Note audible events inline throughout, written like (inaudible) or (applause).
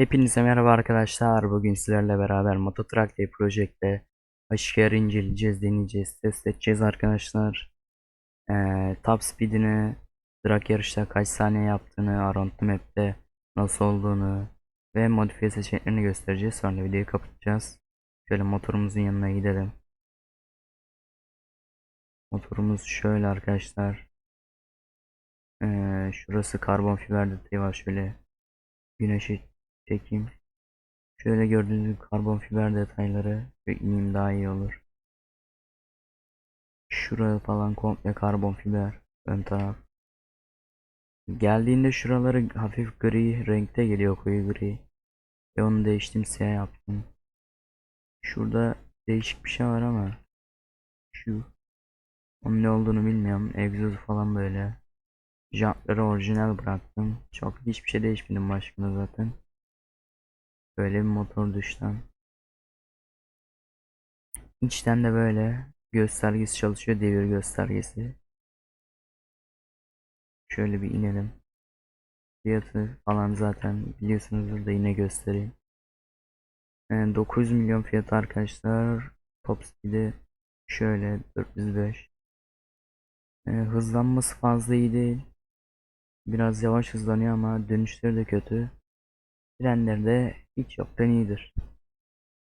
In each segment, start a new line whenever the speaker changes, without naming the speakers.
Hepinize merhaba arkadaşlar. Bugün sizlerle beraber Moto Track Day Project'te aşikar inceleyeceğiz, deneyeceğiz, test edeceğiz arkadaşlar. Ee, top speed'ini, drag yarışta kaç saniye yaptığını, Around the Map'te nasıl olduğunu ve modifiye seçeneklerini göstereceğiz. Sonra videoyu kapatacağız. Şöyle motorumuzun yanına gidelim. Motorumuz şöyle arkadaşlar. Ee, şurası karbon fiber detayı var şöyle. Güneşi çekeyim. Şöyle gördüğünüz gibi karbon fiber detayları ve ineyim daha iyi olur. Şuraya falan komple karbon fiber ön taraf. Geldiğinde şuraları hafif gri renkte geliyor koyu gri. Ve onu değiştim siyah yaptım. Şurada değişik bir şey var ama şu onun ne olduğunu bilmiyorum. Egzozu falan böyle. Jantları orijinal bıraktım. Çok hiçbir şey değişmedi başında zaten. Böyle bir motor dıştan. İçten de böyle göstergesi çalışıyor devir göstergesi. Şöyle bir inelim. Fiyatı falan zaten biliyorsunuzdur da yine göstereyim. Yani 900 milyon fiyatı arkadaşlar. Top speed'i şöyle 405. Ee, hızlanması fazla iyi değil. Biraz yavaş hızlanıyor ama dönüşleri de kötü. Frenleri de hiç yoktan iyidir.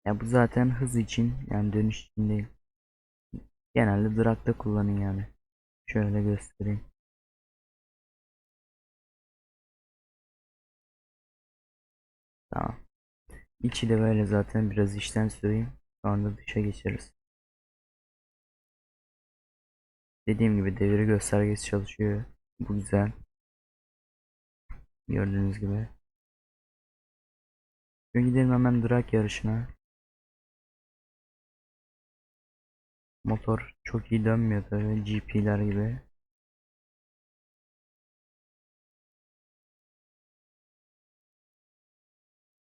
Ya bu zaten hız için yani dönüş için değil. Genelde drag'da kullanın yani. Şöyle göstereyim. Tamam. İçi de böyle zaten biraz işten süreyim. Da dışa geçeriz. Dediğim gibi deviri göstergesi çalışıyor. Bu güzel. Gördüğünüz gibi. Şimdi gidelim hemen drag yarışına. Motor çok iyi dönmüyor tabii GP'ler gibi.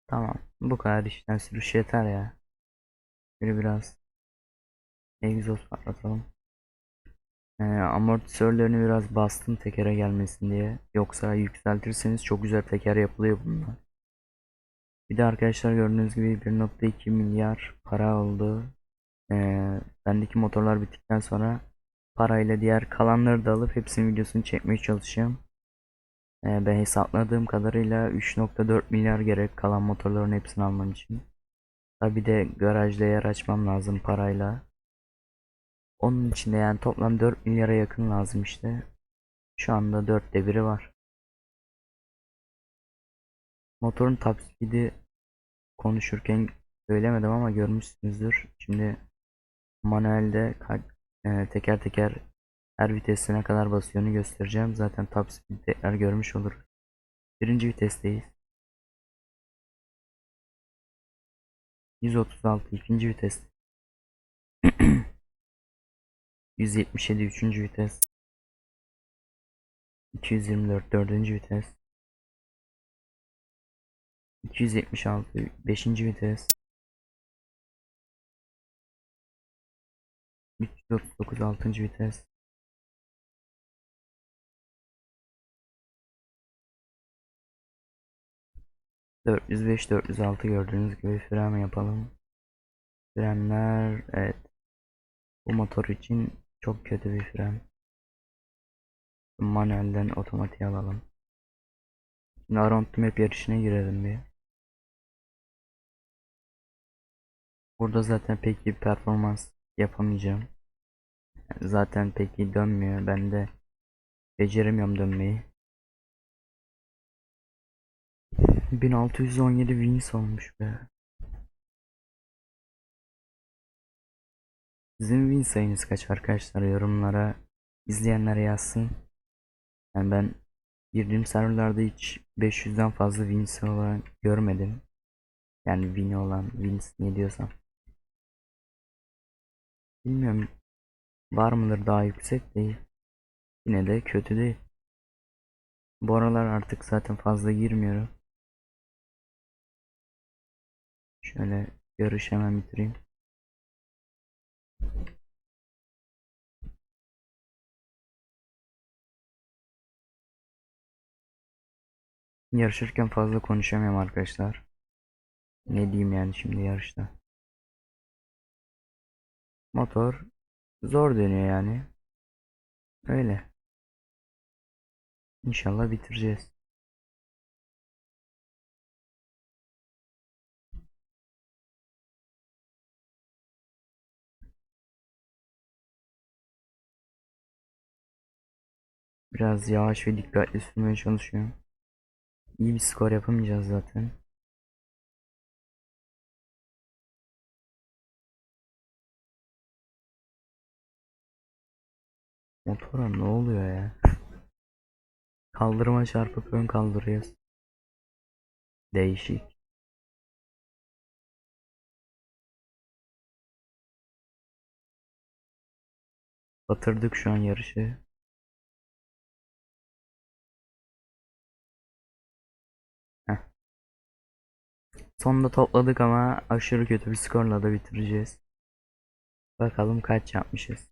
Tamam. Bu kadar işten sürüş yeter ya. Böyle biraz egzoz patlatalım. Ee, amortisörlerini biraz bastım tekere gelmesin diye. Yoksa yükseltirseniz çok güzel teker yapılıyor bunlar. Bir de arkadaşlar gördüğünüz gibi 1.2 milyar para oldu. Ee, bendeki motorlar bittikten sonra parayla diğer kalanları da alıp hepsinin videosunu çekmeye çalışacağım. Ee, ben hesapladığım kadarıyla 3.4 milyar gerek kalan motorların hepsini almam için. Tabi de garajda yer açmam lazım parayla. Onun için de yani toplam 4 milyara yakın lazım işte. Şu anda 4'te biri var. Motorun top speed'i konuşurken söylemedim ama görmüşsünüzdür. Şimdi manuelde e, teker teker her vitesine kadar basıyorunu göstereceğim. Zaten top speed görmüş olur. Birinci vitesteyiz. 136 ikinci vites. (clears throat) 177 üçüncü vites. 224 dördüncü vites. 276 5. vites 339 6. vites Dört yüz beş, dört yüz altı gördüğünüz gibi fren yapalım. Frenler, evet. Bu motor için çok kötü bir fren. Manuelden otomatiğe alalım. Şimdi Around Map yarışına girelim bir. Burada zaten pek bir performans yapamayacağım. Zaten pek iyi dönmüyor. Ben de beceremiyorum dönmeyi. 1617 wins olmuş be. Sizin win sayınız kaç arkadaşlar yorumlara izleyenler yazsın. Yani ben girdiğim serverlarda hiç 500'den fazla wins olan görmedim. Yani win olan wins ne diyorsam. Bilmiyorum. Var mıdır daha yüksek değil. Yine de kötü değil. Bu aralar artık zaten fazla girmiyorum. Şöyle yarış hemen bitireyim. Yarışırken fazla konuşamıyorum arkadaşlar. Ne diyeyim yani şimdi yarışta. Motor zor dönüyor yani. Öyle. İnşallah bitireceğiz. Biraz yavaş ve dikkatli sürmeye çalışıyorum. İyi bir skor yapamayacağız zaten. Motora ne oluyor ya? Kaldırıma çarpıp ön kaldırıyoruz. Değişik. Batırdık şu an yarışı. Heh. Sonunda topladık ama aşırı kötü bir skorla da bitireceğiz. Bakalım kaç yapmışız.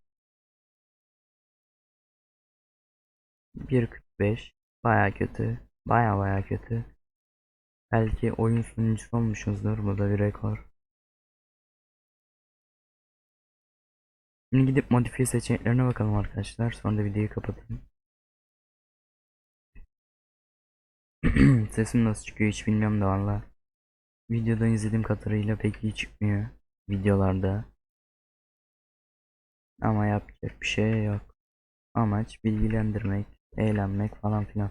1.45 baya kötü. Baya baya kötü. Belki oyun sunucusu olmuşuzdur. Bu da bir rekor. Şimdi gidip modifiye seçeneklerine bakalım arkadaşlar. Sonra da videoyu kapatalım. (clears throat) Sesim nasıl çıkıyor hiç bilmiyorum da valla. Videodan izlediğim kadarıyla pek iyi çıkmıyor. Videolarda. Ama yapacak bir şey yok. Amaç bilgilendirmek, eğlenmek falan filan.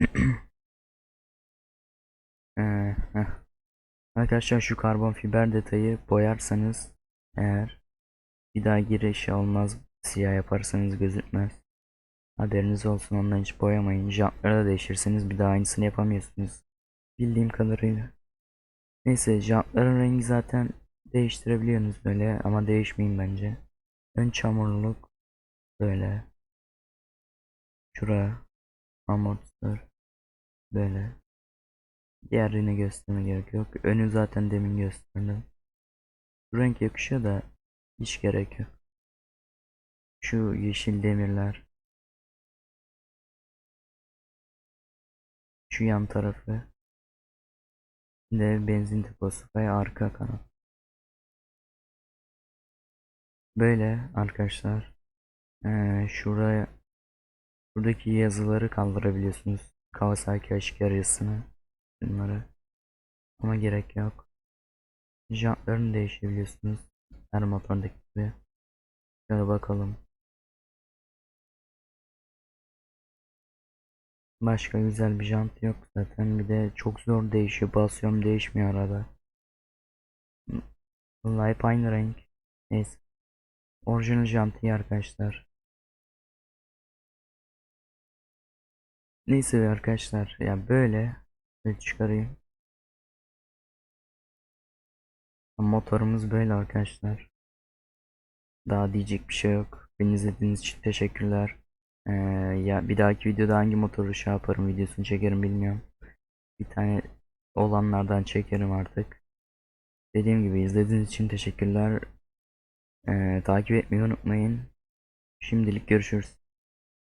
(clears throat) Arkadaşlar şu karbon fiber detayı boyarsanız eğer bir daha girişi olmaz siyah yaparsanız gözükmez. Haberiniz olsun ondan hiç boyamayın. Jantları da değişirseniz bir daha aynısını yapamıyorsunuz. Bildiğim kadarıyla. Neyse jantların rengi zaten değiştirebiliyorsunuz böyle ama değişmeyin bence. Ön çamurluk böyle. Şura amortisör böyle. Diğerini gösterme gerek yok. Önü zaten demin gösterdim. Bu renk yakışıyor da hiç gerek yok. Şu yeşil demirler. Şu yan tarafı. De benzin deposu ve arka kanat. Böyle arkadaşlar. Ee, şuraya buradaki yazıları kaldırabiliyorsunuz. Kawasaki aşk yazısını. Bunları. Ama gerek yok. Jantlarını değişebiliyorsunuz. Her motordaki gibi. Şöyle bakalım. Başka güzel bir jant yok zaten. Bir de çok zor değişiyor. Basıyorum değişmiyor arada. Vallahi aynı renk. Neyse. Orijinal jant iyi arkadaşlar. Neyse arkadaşlar. Ya böyle. Böyle çıkarayım. Motorumuz böyle arkadaşlar. Daha diyecek bir şey yok. Beni izlediğiniz için teşekkürler. Ee, ya bir dahaki videoda hangi motoru şey yaparım videosunu çekerim bilmiyorum. Bir tane olanlardan çekerim artık. Dediğim gibi izlediğiniz için teşekkürler. Ee, takip etmeyi unutmayın. Şimdilik görüşürüz.